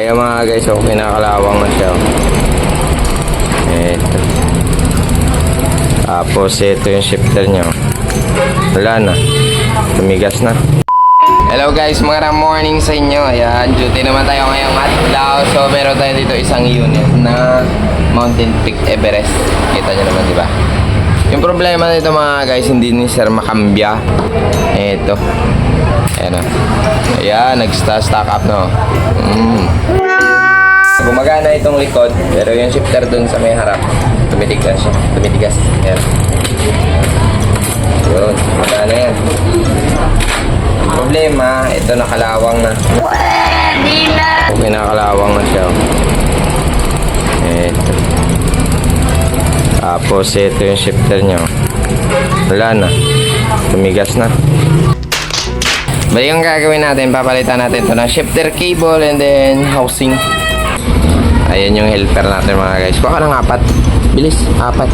Kaya mga guys, so kinakalawang na siya. Ito. Tapos ito yung shifter niya. Wala na. Tumigas na. Hello guys, magandang morning sa inyo. Ayan, duty naman tayo ngayong adlaw. So meron tayo dito isang unit na Mountain Peak Everest. Kita nyo naman, di ba? Yung problema nito mga guys, hindi ni Sir makambya. Ito. Ayan o. Ayan, nag-stack up no. Mm. Gumagana itong likod, pero yung shifter dun sa may harap, tumitigas siya. Tumitigas. Ayan. Yun, gumagana yan. Ang problema, ito nakalawang na. Okay, nakalawang na siya. Ito. Tapos ito yung shifter niya. Wala na. Tumigas na. Bali yung gagawin natin, papalitan natin to ng shifter cable and then housing. Ayan yung helper natin mga guys. Baka ng apat. Bilis, apat.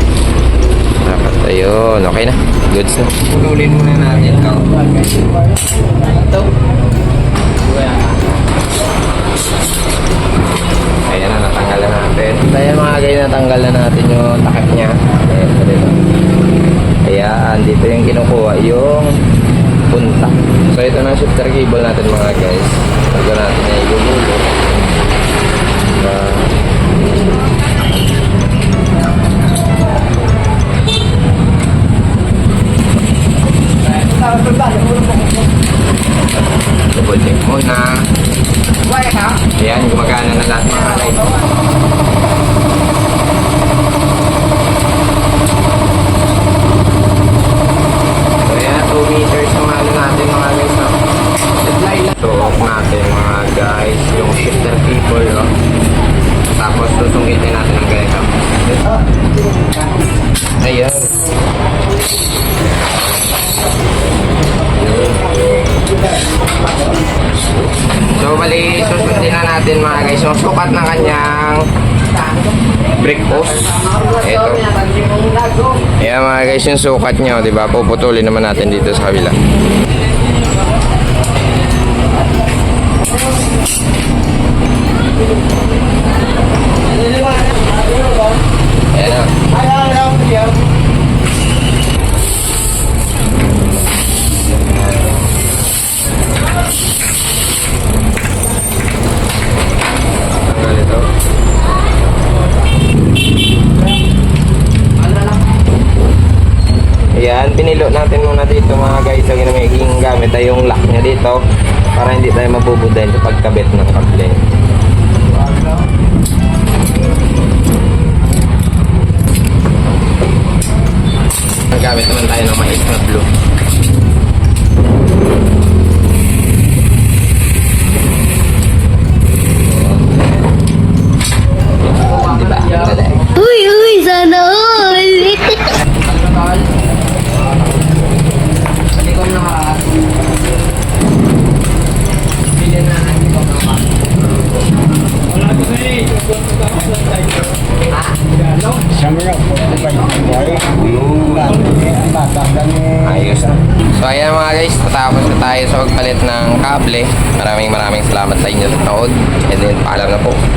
Apat. Ayun, okay na. Goods na. Pululin muna natin to. Ito. Ayan na, natanggal na natin. Ayan mga guys, natanggal na natin yung takip niya. Ayan, ito dito. Ayan, dito yung kinukuha, yung punta. So ito na shifter cable natin mga guys. Bago natin na igugulo. Gracias. Natin mga guys yung sukat ng kanyang brick post. Ito. Ayan mga guys yung sukat niya, di ba? Puputulin naman natin dito sa kabila. Ayan, pinilo natin muna dito mga guys. Ang ginamiging gamit ay yung lock niya dito para hindi tayo mabubudahin sa pagkabit ng kable. Nagamit naman tayo ng mais blue. So ayan mga guys, natapos na tayo sa pagpalit ng kable. Maraming maraming salamat sa inyo sa nood. And then paalam na po.